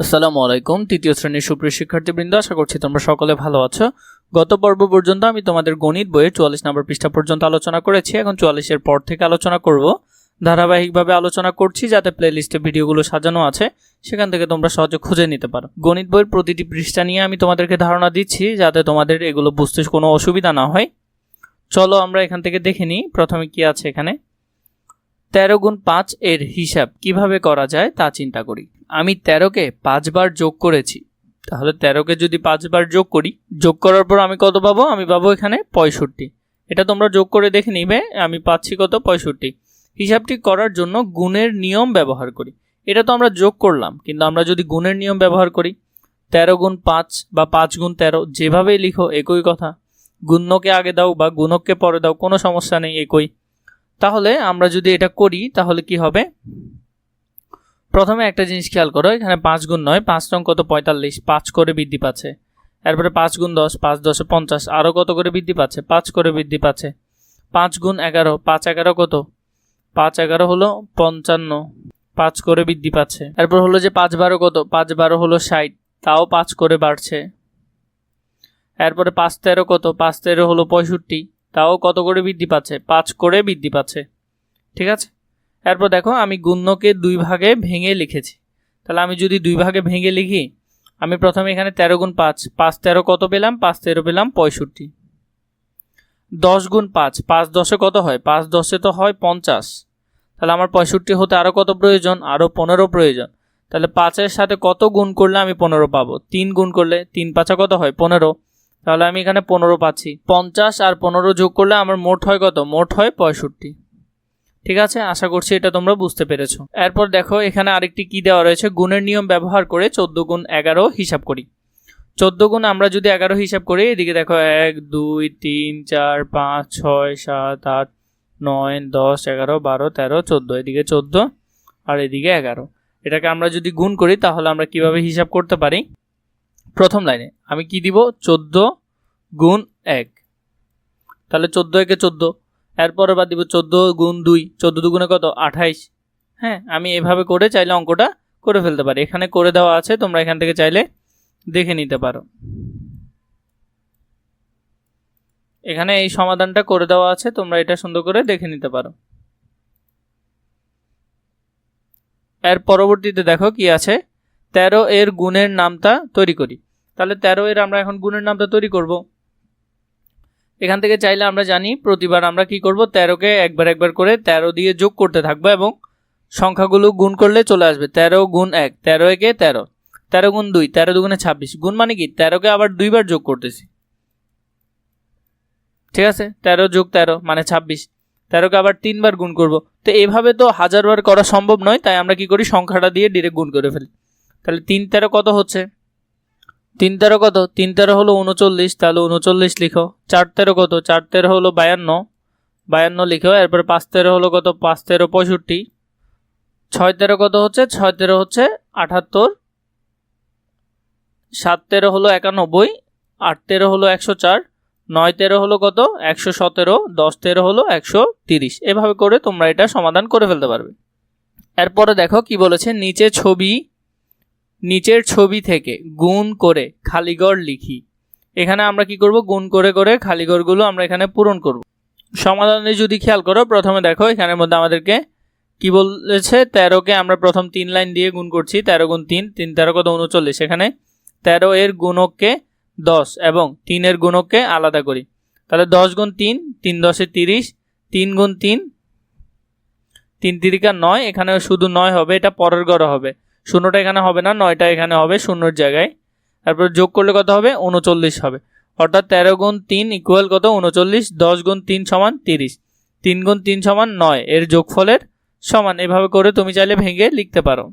আসসালামু আলাইকুম, তৃতীয় শ্রেণির সুপ্রিয় শিক্ষার্থীবৃন্দ, আশা করছি তোমরা সকলে ভালো আছো। গত পর্ব পর্যন্ত আমি তোমাদের গণিত বইয়ের চুয়াল্লিশ নম্বর পৃষ্ঠা পর্যন্ত আলোচনা করেছি। এখন চুয়াল্লিশের পর থেকে আলোচনা করব। ধারাবাহিকভাবে আলোচনা করছি যাতে প্লেলিস্টে ভিডিওগুলো সাজানো আছে, সেখান থেকে তোমরা সহজে খুঁজে নিতে পারো। গণিত বইয়ের প্রতিটি পৃষ্ঠা নিয়ে আমি তোমাদেরকে ধারণা দিচ্ছি যাতে তোমাদের এগুলো বুঝতে কোনো অসুবিধা না হয়। চলো আমরা এখান থেকে দেখে নিই, প্রথমে কি আছে এখানে। তেরো গুণ পাঁচ এর হিসাব কীভাবে করা যায় তা চিন্তা করি। আমি তেরোকে পাঁচবার যোগ করেছি। তাহলে তেরোকে যদি পাঁচবার যোগ করি, যোগ করার পর আমি কত পাবো? আমি পাবো এখানে পঁয়ষট্টি। এটা তোমরা যোগ করে দেখে নিবে, আমি পাচ্ছি কত? পঁয়ষট্টি। হিসাবটি করার জন্য গুণের নিয়ম ব্যবহার করি। এটা তো আমরা যোগ করলাম, কিন্তু আমরা যদি গুণের নিয়ম ব্যবহার করি, তেরো গুণ পাঁচ বা পাঁচ গুণ তেরো, যেভাবেই লিখো, একই কথা। গুণ্যকে আগে দাও বা গুণককে পরে দাও, কোনো সমস্যা নেই, একই। তাহলে আমরা যদি এটা করি, তাহলে কি হবে? প্রথমে একটা জিনিস খেয়াল করো, এখানে পাঁচ গুণ নয়, পাঁচ রং কত? পঁয়তাল্লিশ। পাঁচ করে বৃদ্ধি পাচ্ছে। এরপরে পাঁচ গুণ দশ, পাঁচ দশে, পঞ্চাশ। আরও কত করে বৃদ্ধি পাচ্ছে? পাঁচ করে বৃদ্ধি পাচ্ছে। পাঁচ গুণ এগারো, পাঁচ এগারো কত? পাঁচ এগারো হলো পঞ্চান্ন। পাঁচ করে বৃদ্ধি পাচ্ছে। এরপর হলো যে পাঁচ বারো কত? পাঁচ বারো হলো ষাট। তাও পাঁচ করে বাড়ছে। এরপরে পাঁচ তেরো কত? পাঁচ তেরো হলো পঁয়ষট্টি। তাও কত করে বৃদ্ধি পাচ্ছে? পাঁচ করে বৃদ্ধি পাচ্ছে। ঠিক আছে? এরপর দেখো, আমি গুণ্যকে দুই ভাগে ভেঙে লিখেছি। তাহলে আমি যদি দুই ভাগে ভেঙে লিখি, আমি প্রথমে এখানে তেরো গুণ পাঁচ। পাঁচ তেরো কত পেলাম? পাঁচ তেরো পেলাম পঁয়ষট্টি। দশ গুণ পাঁচ। পাঁচ দশে কত হয়? পাঁচ দশে তো হয় পঞ্চাশ। তাহলে আমার পঁয়ষট্টি হতে আরও কত প্রয়োজন? আরও পনেরো প্রয়োজন। তাহলে পাঁচের সাথে কত গুণ করলে আমি পনেরো পাবো? তিন গুণ করলে তিন পাঁচা কত হয়? পনেরো। তাহলে আমি এখানে পনেরো পাচ্ছি। পঞ্চাশ আর পনেরো যোগ করলে আমার মোট হয় কত? মোট হয় পঁয়ষট্টি। ঠিক আছে? আশা করছি এটা তোমরা বুঝতে পেরেছ। এরপর দেখো, এখানে আরেকটি কি দেওয়া রয়েছে? গুণের নিয়ম ব্যবহার করে চোদ্দ গুণ এগারো হিসাব করি। চোদ্দ গুণ আমরা যদি এগারো হিসাব করি, এদিকে দেখো, এক, দুই, তিন, চার, পাঁচ, ছয়, সাত, আট, নয়, দশ, এগারো, বারো, তেরো, চোদ্দ। এদিকে চোদ্দ আর এদিকে এগারো। এটাকে আমরা যদি গুণ করি, তাহলে আমরা কীভাবে হিসাব করতে পারি? প্রথম লাইনে আমি কি দিব? চোদ্দ গুণ এক। তাহলে চোদ্দ একে চোদ্দ এরপরে বাদ দিব চোদ্দ গুণ দুই। চোদ্দ দুগুণে কত? আঠাইশ। হ্যাঁ আমি এভাবে করে চাইলে অঙ্কটা করে ফেলতে পারি। এখানে করে দেওয়া আছে, তোমরা এখান থেকে চাইলে দেখে নিতে পারো। এখানে এই সমাধানটা করে দেওয়া আছে, তোমরা এটা সুন্দর করে দেখে নিতে পারো। এর পরবর্তীতে দেখো কি আছে, তেরো এর গুণের নামটা তৈরি করি। তাহলে তেরো এর আমরা এখন গুণের নামটা তৈরি করব। এখান থেকে চাইলে আমরা জানি প্রতিবার আমরা কি করব? তেরোকে একবার একবার করে তেরো দিয়ে যোগ করতে থাকব এবং সংখ্যাগুলো গুণ করলে চলে আসবে। তেরো গুণ এক, তেরো একে তেরো। তেরো গুণ দুই, তেরো দুগুণে ছাব্বিশ। গুণ মানে কি? তেরোকে আবার দুইবার যোগ করতেছি। ঠিক আছে? তেরো যোগ তেরো মানে ছাব্বিশ। তেরোকে আবার তিনবার গুণ করব। তো এভাবে তো হাজারবার করা সম্ভব নয়, তাই আমরা কি করি? সংখ্যাটা দিয়ে ডিরেক্ট গুণ করে ফেলি। তাহলে তিন তেরো কত হচ্ছে? তিন তেরো কত? তিন তেরো হলো উনচল্লিশ, তাহলে উনচল্লিশ লিখো। চার তেরো কত? চার তেরো হলো বায়ান্ন। বায়ান্ন লিখো, এরপর পাঁচ তেরো হলো কত? পাঁচ তেরো পঁয়ষট্টি। ছয় তেরো কত হচ্ছে? ছয় তেরো হচ্ছে আটাত্তর সাত তেরো হলো একানব্বই। আট তেরো হলো একশো চার। নয় তেরো হলো কত? একশো সতেরো। দশ তেরো হলো একশো তিরিশ। এভাবে করে তোমরা এটা সমাধান করে ফেলতে পারবে। এরপরে দেখো কি বলেছে, নিচে ছবি নিচের ছবি থেকে গুণ করে খালিগড় লিখি। এখানে আমরা কি করব? গুণ করে করে খালিগড়গুলো আমরা এখানে পূরণ করব। সমাধানে যদি খেয়াল করো, প্রথমে দেখো এখানের মধ্যে আমাদেরকে কি বলেছে? তেরোকে আমরা প্রথম তিন লাইন দিয়ে গুণ করছি, তেরো গুণ তিন তিন তেরো কত? উনচল্লিশ। এখানে তেরো এর গুণককে দশ এবং তিনের গুণককে আলাদা করি। তাহলে দশ গুণ তিন তিন দশে তিরিশ, তিন গুণ তিন তিন তিরিকা নয় এখানে শুধু নয় হবে, এটা পরের গড় হবে। শূন্যটা এখানে হবে না, নয়টা এখানে হবে শূন্যর জায়গায়। তারপর যোগ করলে কত হবে? উনচল্লিশ হবে। অর্থাৎ তেরো গুণ তিন ইকুয়াল কত? উনচল্লিশ, দশ গুণ তিন সমান তিরিশ। তিন গুণ তিন সমান নয়, এর যোগফলের সমান। এভাবে করে তুমি চাইলে ভেঙে লিখতে পারো।